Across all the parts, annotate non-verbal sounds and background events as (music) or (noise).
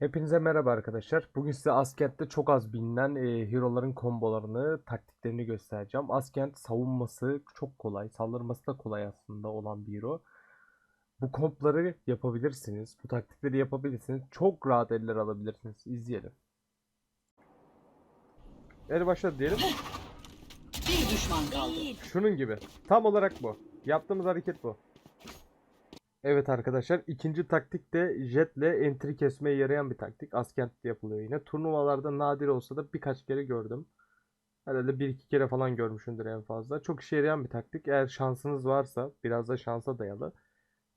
Hepinize merhaba arkadaşlar. Bugün size Askent'te çok az bilinen e, hero'ların kombolarını, taktiklerini göstereceğim. Askent savunması çok kolay, saldırması da kolay aslında olan bir hero. Bu kompları yapabilirsiniz, bu taktikleri yapabilirsiniz. Çok rahat eller alabilirsiniz. İzleyelim. El başladı diyelim. Bir düşman kaldı. Şunun gibi. Tam olarak bu. Yaptığımız hareket bu. Evet arkadaşlar ikinci taktik de jetle entry kesmeye yarayan bir taktik. Askent'te yapılıyor yine. Turnuvalarda nadir olsa da birkaç kere gördüm. Herhalde bir iki kere falan görmüşümdür en fazla. Çok işe yarayan bir taktik. Eğer şansınız varsa biraz da şansa dayalı.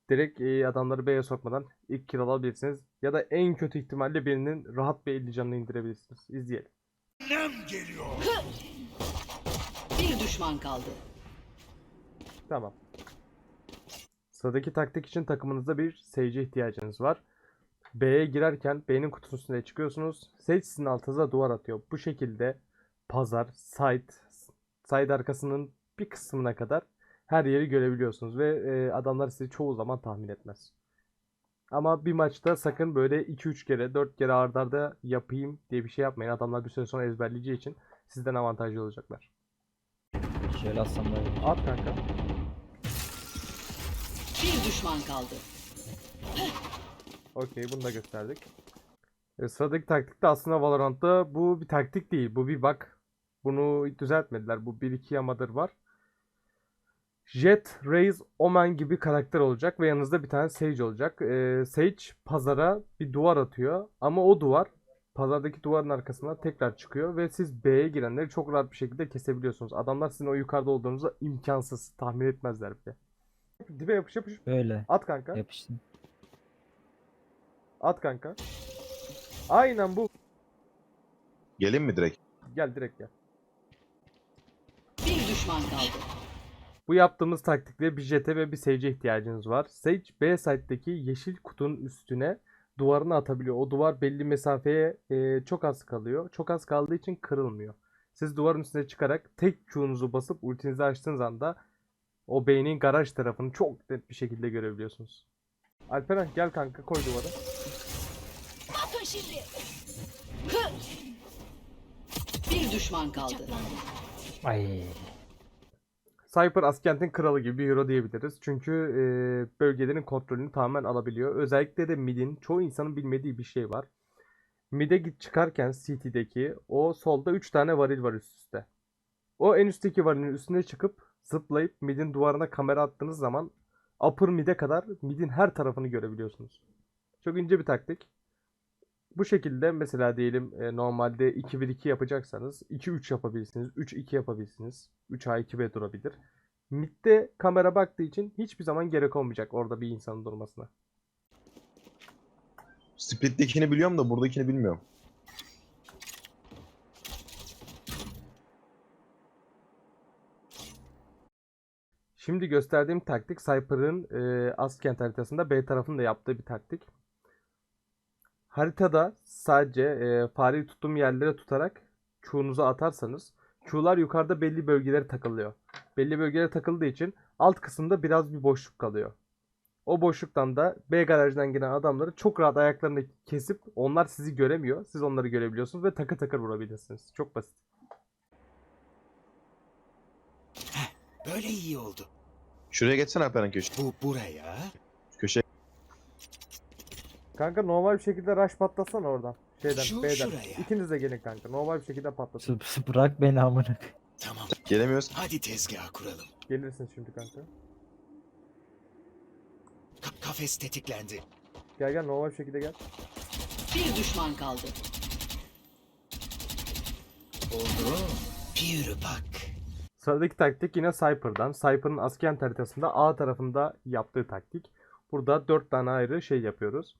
Direkt e, adamları B'ye sokmadan ilk kill alabilirsiniz. Ya da en kötü ihtimalle birinin rahat bir 50 canını indirebilirsiniz. İzleyelim. Bir düşman kaldı. Tamam. Sıradaki taktik için takımınızda bir Sage'e ihtiyacınız var. B'ye girerken B'nin üstüne çıkıyorsunuz. Sage sizin altınıza duvar atıyor. Bu şekilde pazar, site, site arkasının bir kısmına kadar her yeri görebiliyorsunuz ve e, adamlar sizi çoğu zaman tahmin etmez. Ama bir maçta sakın böyle 2-3 kere 4 kere ard arda yapayım diye bir şey yapmayın. Adamlar bir süre sonra ezberleyeceği için sizden avantajlı olacaklar. Şöyle atsam da. At kanka. Düşman kaldı. Okey bunu da gösterdik. E, sıradaki taktik de aslında Valorant'ta bu bir taktik değil. Bu bir bug. Bunu düzeltmediler. Bu 1-2 yamadır var. Jet, Raze, Omen gibi karakter olacak ve yanınızda bir tane Sage olacak. E, Sage pazara bir duvar atıyor ama o duvar pazardaki duvarın arkasına tekrar çıkıyor ve siz B'ye girenleri çok rahat bir şekilde kesebiliyorsunuz. Adamlar sizin o yukarıda olduğunuzu imkansız tahmin etmezler bile. Dibe yapış yapış. Böyle At kanka. yapıştım. At kanka. Aynen bu. Gelin mi direkt? Gel direkt gel. Bir düşman kaldı. Bu yaptığımız taktikte bir jete ve bir sage'e ihtiyacınız var. Sage B site'deki yeşil kutunun üstüne duvarını atabiliyor. O duvar belli mesafeye e, çok az kalıyor. Çok az kaldığı için kırılmıyor. Siz duvarın üstüne çıkarak tek Q'nuzu basıp ultinizi açtığınız anda o B'nin garaj tarafını çok net bir şekilde görebiliyorsunuz. Alperen gel kanka koy duvarı. Bakın şimdi. Bir düşman kaldı. Ay. Cypher Askent'in kralı gibi bir hero diyebiliriz. Çünkü e, bölgelerin kontrolünü tamamen alabiliyor. Özellikle de mid'in çoğu insanın bilmediği bir şey var. Mid'e git çıkarken CT'deki o solda 3 tane varil var üst üste. O en üstteki varilin üstüne çıkıp zıplayıp mid'in duvarına kamera attığınız zaman upper mid'e kadar mid'in her tarafını görebiliyorsunuz. Çok ince bir taktik. Bu şekilde mesela diyelim e, normalde 2-1-2 yapacaksanız 2-3 yapabilirsiniz. 3-2 yapabilirsiniz. 3A2B durabilir. Mid'de kamera baktığı için hiçbir zaman gerek olmayacak orada bir insanın durmasına. Split'tekini biliyorum da buradakini bilmiyorum. Şimdi gösterdiğim taktik Cypher'ın e, Askent haritasında B tarafında yaptığı bir taktik. Haritada sadece e, fareyi tuttuğum yerlere tutarak Q'nuzu atarsanız Q'lar yukarıda belli bölgelere takılıyor. Belli bölgelere takıldığı için alt kısımda biraz bir boşluk kalıyor. O boşluktan da B garajdan gelen adamları çok rahat ayaklarını kesip onlar sizi göremiyor. Siz onları görebiliyorsunuz ve takır takır vurabilirsiniz. Çok basit. Böyle iyi oldu. Şuraya geçsene Alperen köşe. Bu buraya. Köşe. Kanka normal bir şekilde rush patlasana oradan. Şeyden, Şu B'den. şuraya. İkiniz de gelin kanka. Normal bir şekilde patlasın. Bırak beni amına. Tamam. Gelemiyoruz. Hadi tezgah kuralım. Gelirsin şimdi kanka. Ka- kafes tetiklendi. Gel gel normal bir şekilde gel. Bir düşman kaldı. Oldu. Bir bak. Sıradaki taktik yine Cypher'dan. Cypher'ın Askent haritasında A tarafında yaptığı taktik. Burada 4 tane ayrı şey yapıyoruz.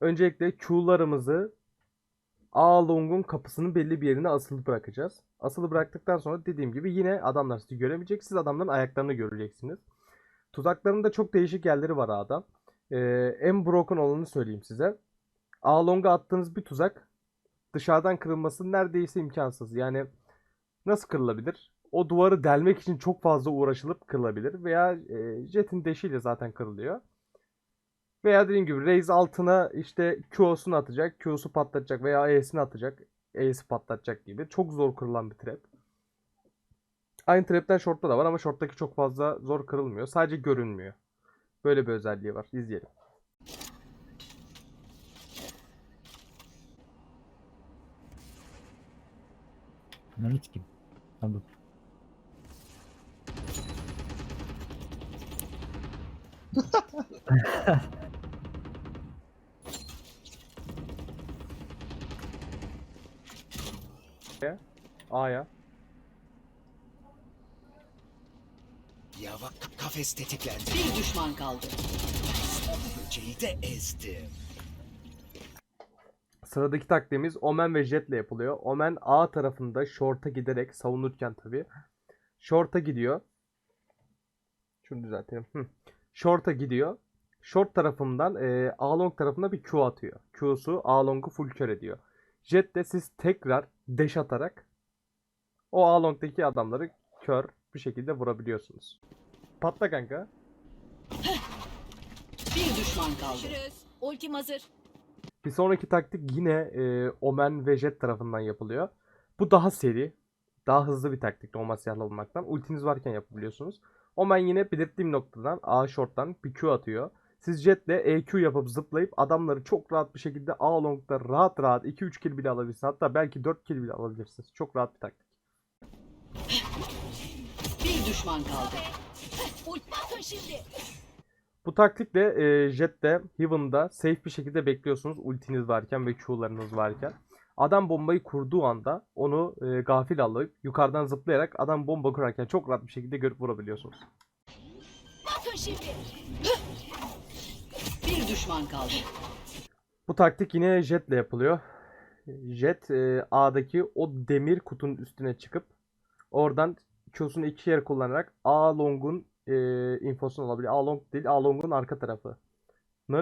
Öncelikle Q'larımızı A long'un kapısının belli bir yerine asılı bırakacağız. Asılı bıraktıktan sonra dediğim gibi yine adamlar sizi göremeyecek. Siz adamların ayaklarını göreceksiniz. Tuzakların da çok değişik yerleri var A'da. Ee, en broken olanı söyleyeyim size. A long'a attığınız bir tuzak dışarıdan kırılması neredeyse imkansız. Yani nasıl kırılabilir? O duvarı delmek için çok fazla uğraşılıp kırılabilir veya e, jetin deşiyle zaten kırılıyor. Veya dediğim gibi Raze altına işte Q'sunu atacak, Q'su patlatacak veya E'sini atacak, E'si patlatacak gibi. Çok zor kırılan bir trap. Aynı trapler short'ta da var ama short'taki çok fazla zor kırılmıyor. Sadece görünmüyor. Böyle bir özelliği var. İzleyelim. Hiç kim? Tamam. A'ya. (laughs) Yava ka- kafes tetiklendi. Bir düşman kaldı. Böceği de ezdim. Sıradaki taktiğimiz Omen ve Jet'le yapılıyor. Omen A tarafında short'a giderek savunurken tabii. Short'a gidiyor. Şunu düzeltelim. Hı. Short'a gidiyor. Short tarafından e, A long tarafına bir Q atıyor. Q'su A long'u full kör ediyor. Jet de siz tekrar dash atarak o A long'daki adamları kör bir şekilde vurabiliyorsunuz. Patla kanka. Bir düşman kaldı. Görüşürüz. Ultim hazır. Bir sonraki taktik yine e, Omen ve Jet tarafından yapılıyor. Bu daha seri, daha hızlı bir taktik normal silahla vurmaktan. Ultiniz varken yapabiliyorsunuz. Omen yine belirttiğim noktadan A short'tan bir Q atıyor. Siz Jet'le EQ yapıp zıplayıp adamları çok rahat bir şekilde A long'da rahat rahat 2-3 kill bile alabilirsiniz. Hatta belki 4 kill bile alabilirsiniz. Çok rahat bir taktik. Bir düşman kaldı. Bakın şimdi. Bu taktikle e, Jet'te, Heaven'da safe bir şekilde bekliyorsunuz ultiniz varken ve Q'larınız varken. Adam bombayı kurduğu anda onu e, gafil alıp yukarıdan zıplayarak adam bomba kurarken çok rahat bir şekilde görüp vurabiliyorsunuz. Bakın şimdi. Bir düşman kaldı. Bu taktik yine Jet'le yapılıyor. Jet e, A'daki o demir kutunun üstüne çıkıp oradan Q'sunu iki yere kullanarak A long'un e, infosunu alabiliyor. A long değil A long'un arka tarafı.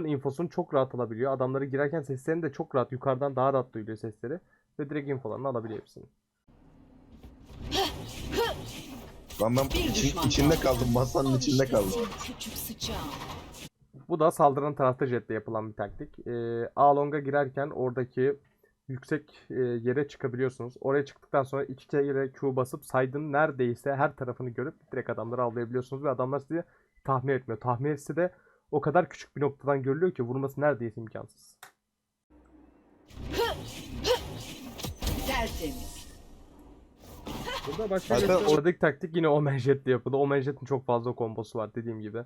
infosunu çok rahat alabiliyor. Adamları girerken seslerini de çok rahat yukarıdan daha rahat duyuluyor sesleri. Ve direkt infolarını alabiliyor hepsini. Lan ben için- içinde kaldı. kaldım. Masanın içinde kaldım. Bu da saldıran tarafta jetle yapılan bir taktik. Ee, A-Long'a girerken oradaki yüksek e, yere çıkabiliyorsunuz. Oraya çıktıktan sonra iki kere Q basıp side'ın neredeyse her tarafını görüp direkt adamları avlayabiliyorsunuz ve adamlar sizi tahmin etmiyor. Tahmin etse de o kadar küçük bir noktadan görülüyor ki vurması neredeyse imkansız. Tertemiz. Burada başka Zaten bir o- Sıradaki taktik yine Omen Jet'le yapıldı. Omen Jet'in çok fazla kombosu var dediğim gibi.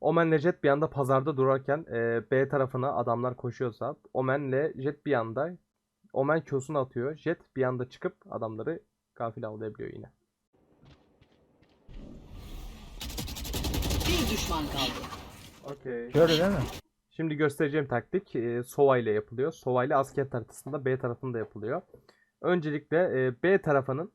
Omen'le Jet bir anda pazarda durarken e, B tarafına adamlar koşuyorsa Omen'le Jet bir anda Omen Q'sunu atıyor. Jet bir anda çıkıp adamları gafil avlayabiliyor yine. Bir düşman kaldı. Okey. Şöyle değil mi? Şimdi göstereceğim taktik e, Sova ile yapılıyor. Sova ile asker haritasında B tarafında yapılıyor. Öncelikle e, B tarafının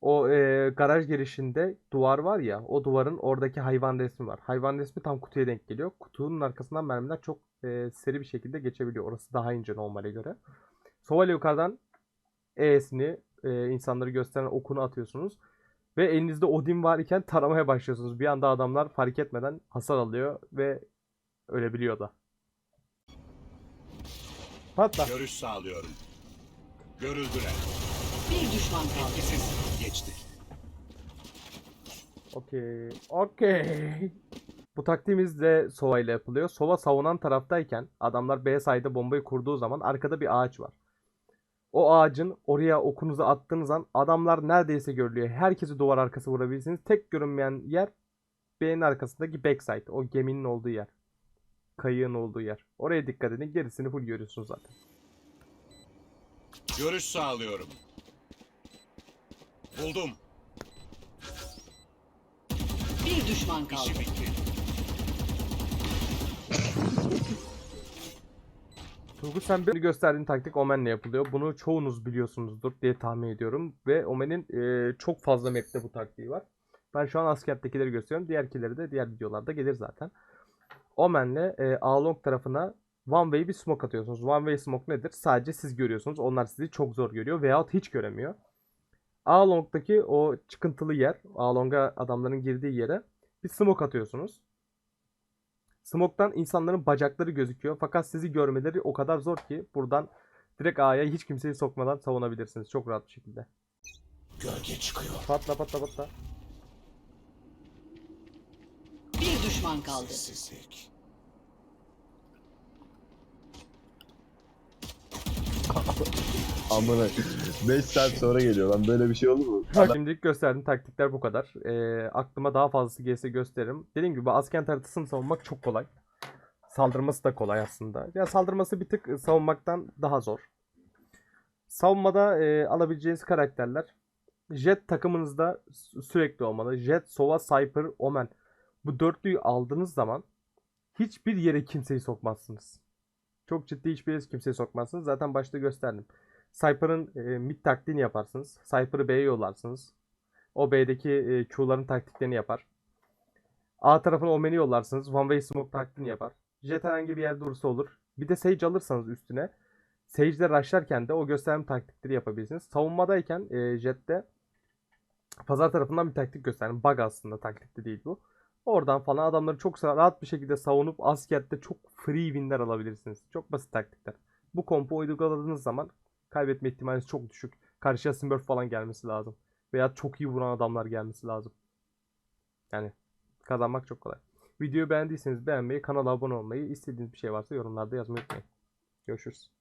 o e, garaj girişinde duvar var ya o duvarın oradaki hayvan resmi var. Hayvan resmi tam kutuya denk geliyor. Kutunun arkasından mermiler çok e, seri bir şekilde geçebiliyor. Orası daha ince normale göre. Sova ile yukarıdan E'sini e, insanları gösteren okunu atıyorsunuz. Ve elinizde Odin var iken taramaya başlıyorsunuz. Bir anda adamlar fark etmeden hasar alıyor ve ölebiliyor da. Patla. Görüş sağlıyorum. Görüldüler. Bir düşman kaldı. Etkisiz. Geçti. Okey. Okey. Bu taktiğimiz de Sova ile yapılıyor. Sova savunan taraftayken adamlar B side'e bombayı kurduğu zaman arkada bir ağaç var. O ağacın oraya okunuzu attığınız an adamlar neredeyse görülüyor. Herkesi duvar arkası vurabilirsiniz. Tek görünmeyen yer B'nin arkasındaki backside. O geminin olduğu yer. Kayığın olduğu yer. Oraya dikkat edin. Gerisini full görüyorsunuz zaten. Görüş sağlıyorum. Buldum. Bir düşman kaldı. İşi bitti. (laughs) Turgut sen bir gösterdiğin taktik Omen'le yapılıyor. Bunu çoğunuz biliyorsunuzdur diye tahmin ediyorum. Ve Omen'in e, çok fazla map'te bu taktiği var. Ben şu an askerdekileri gösteriyorum. Diğerkileri de diğer videolarda gelir zaten. Omen'le e, A-Long tarafına one way bir smoke atıyorsunuz. One way smoke nedir? Sadece siz görüyorsunuz. Onlar sizi çok zor görüyor veyahut hiç göremiyor. A-Long'daki o çıkıntılı yer, A-Long'a adamların girdiği yere bir smoke atıyorsunuz. Smoke'tan insanların bacakları gözüküyor. Fakat sizi görmeleri o kadar zor ki buradan direkt A'ya hiç kimseyi sokmadan savunabilirsiniz. Çok rahat bir şekilde. Gölge çıkıyor. Patla patla patla. Bir düşman kaldı. Sessizlik. Amına 5 saat sonra geliyor lan böyle bir şey olur mu? Şimdilik gösterdiğim taktikler bu kadar. Ee, aklıma daha fazlası gelirse gösteririm. Dediğim gibi Askent haritasını savunmak çok kolay. Saldırması da kolay aslında. Ya saldırması bir tık savunmaktan daha zor. Savunmada e, alabileceğiniz karakterler Jet takımınızda sü- sürekli olmalı. Jet, Sova, Cypher, Omen. Bu dörtlüyü aldığınız zaman hiçbir yere kimseyi sokmazsınız. Çok ciddi hiçbir yere kimseyi sokmazsınız. Zaten başta gösterdim. Cypher'ın e, mid taktiğini yaparsınız. Cypher'ı B'ye yollarsınız. O B'deki e, Q'ların taktiklerini yapar. A tarafına Omen'i yollarsınız. One Way Smoke taktiğini yapar. Jet herhangi bir yerde durursa olur. Bir de Sage alırsanız üstüne. Sage'de rushlarken de o gösterdiğim taktikleri yapabilirsiniz. Savunmadayken e, Jet'te pazar tarafından bir taktik gösterdim. Bug aslında taktikte değil bu. Oradan falan adamları çok rahat bir şekilde savunup askerde çok free winler alabilirsiniz. Çok basit taktikler. Bu kompu uyguladığınız zaman kaybetme ihtimaliniz çok düşük. Karşıya Smurf falan gelmesi lazım. Veya çok iyi vuran adamlar gelmesi lazım. Yani kazanmak çok kolay. Videoyu beğendiyseniz beğenmeyi, kanala abone olmayı, istediğiniz bir şey varsa yorumlarda yazmayı unutmayın. Görüşürüz.